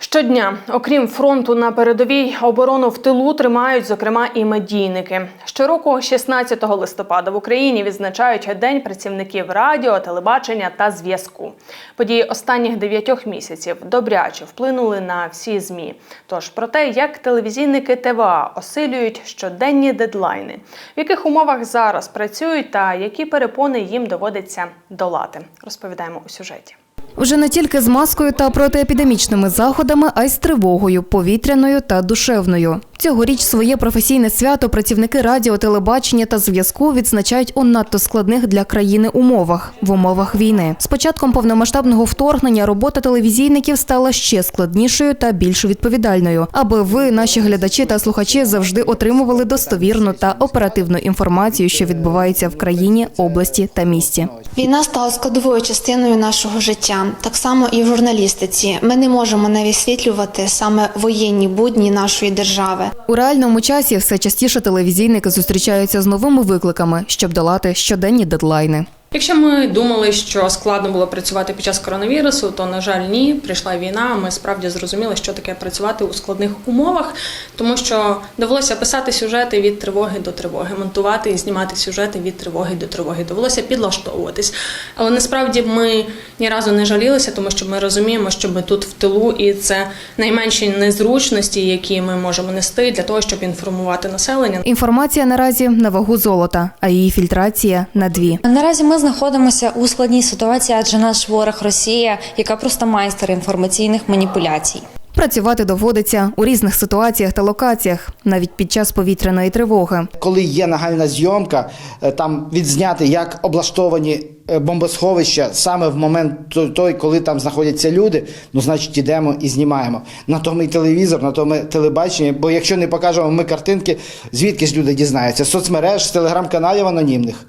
Щодня, окрім фронту на передовій, оборону в тилу тримають, зокрема, і медійники. Щороку, 16 листопада, в Україні відзначають День працівників радіо, телебачення та зв'язку. Події останніх дев'ятьох місяців добряче вплинули на всі змі. Тож про те, як телевізійники ТВА осилюють щоденні дедлайни, в яких умовах зараз працюють та які перепони їм доводиться долати, розповідаємо у сюжеті. Вже не тільки з маскою та протиепідемічними заходами, а й з тривогою, повітряною та душевною. Цьогоріч своє професійне свято працівники радіо, телебачення та зв'язку відзначають у надто складних для країни умовах в умовах війни. З початком повномасштабного вторгнення робота телевізійників стала ще складнішою та більш відповідальною, аби ви, наші глядачі та слухачі, завжди отримували достовірну та оперативну інформацію, що відбувається в країні, області та місті. Війна стала складовою частиною нашого життя, так само і в журналістиці. Ми не можемо не висвітлювати саме воєнні будні нашої держави. У реальному часі все частіше телевізійники зустрічаються з новими викликами, щоб долати щоденні дедлайни. Якщо ми думали, що складно було працювати під час коронавірусу, то на жаль, ні. Прийшла війна. Ми справді зрозуміли, що таке працювати у складних умовах, тому що довелося писати сюжети від тривоги до тривоги, монтувати і знімати сюжети від тривоги до тривоги. Довелося підлаштовуватись. Але насправді ми ні разу не жалілися, тому що ми розуміємо, що ми тут в тилу, і це найменші незручності, які ми можемо нести для того, щоб інформувати населення. Інформація наразі на вагу золота, а її фільтрація на дві. Наразі ми знаходимося у складній ситуації, адже наш ворог Росія, яка просто майстер інформаційних маніпуляцій. Працювати доводиться у різних ситуаціях та локаціях, навіть під час повітряної тривоги. Коли є нагальна зйомка, е, там відзняти, як облаштовані е, бомбосховища саме в момент той, коли там знаходяться люди, ну значить ідемо і знімаємо. На тому і телевізор, на тому і телебачення. Бо якщо не покажемо ми картинки, звідки ж люди дізнаються? З соцмереж, з телеграм-каналів анонімних.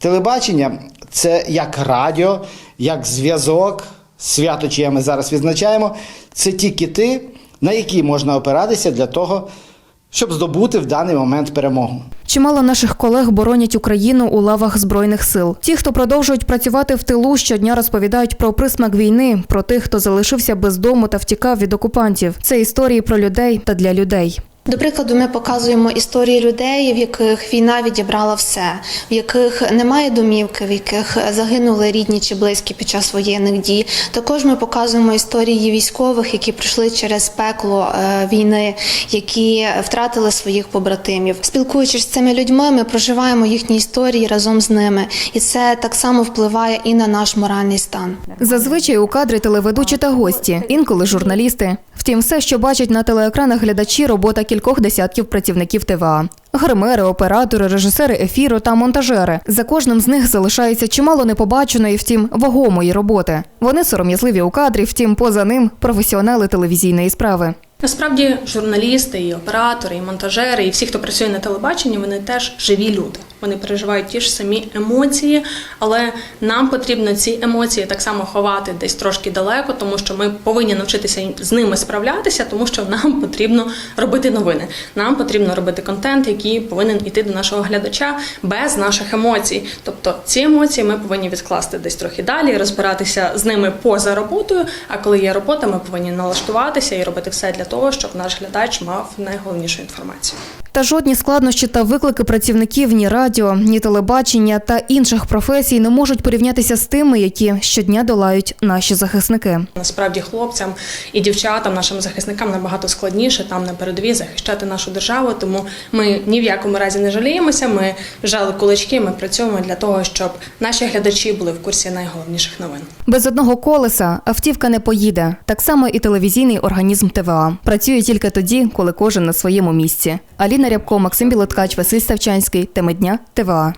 Телебачення це як радіо, як зв'язок, свято, чиє ми зараз відзначаємо. Це ті кити, на які можна опиратися для того, щоб здобути в даний момент перемогу. Чимало наших колег боронять Україну у лавах збройних сил. Ті, хто продовжують працювати в тилу, щодня розповідають про присмак війни, про тих, хто залишився без дому та втікав від окупантів. Це історії про людей та для людей. До прикладу, ми показуємо історії людей, в яких війна відібрала все, в яких немає домівки, в яких загинули рідні чи близькі під час воєнних дій. Також ми показуємо історії військових, які пройшли через пекло е, війни, які втратили своїх побратимів. Спілкуючись з цими людьми, ми проживаємо їхні історії разом з ними, і це так само впливає і на наш моральний стан. Зазвичай у кадрі телеведучі та гості, інколи журналісти. Втім, все, що бачать на телеекранах глядачі, робота кількох десятків працівників ТВА. Гримери, оператори, режисери ефіру та монтажери. За кожним з них залишається чимало непобаченої, втім, вагомої роботи. Вони сором'язливі у кадрі, втім, поза ним професіонали телевізійної справи. Насправді журналісти, і оператори, і монтажери, і всі, хто працює на телебаченні, вони теж живі люди. Вони переживають ті ж самі емоції, але нам потрібно ці емоції так само ховати десь трошки далеко, тому що ми повинні навчитися з ними справлятися, тому що нам потрібно робити новини. Нам потрібно робити контент, який повинен іти до нашого глядача без наших емоцій. Тобто ці емоції ми повинні відкласти десь трохи далі, розбиратися з ними поза роботою. А коли є робота, ми повинні налаштуватися і робити все для того, щоб наш глядач мав найголовнішу інформацію. Та жодні складнощі та виклики працівників ні радіо, ні телебачення та інших професій не можуть порівнятися з тими, які щодня долають наші захисники. Насправді хлопцям і дівчатам, нашим захисникам набагато складніше там на передовій захищати нашу державу. Тому ми ні в якому разі не жаліємося. Ми жали кулачки. Ми працюємо для того, щоб наші глядачі були в курсі найголовніших новин. Без одного колеса автівка не поїде. Так само і телевізійний організм ТВА працює тільки тоді, коли кожен на своєму місці. Аліна Рябко, Максим Білоткач, Василь Ставчанський. Теми дня ТВА.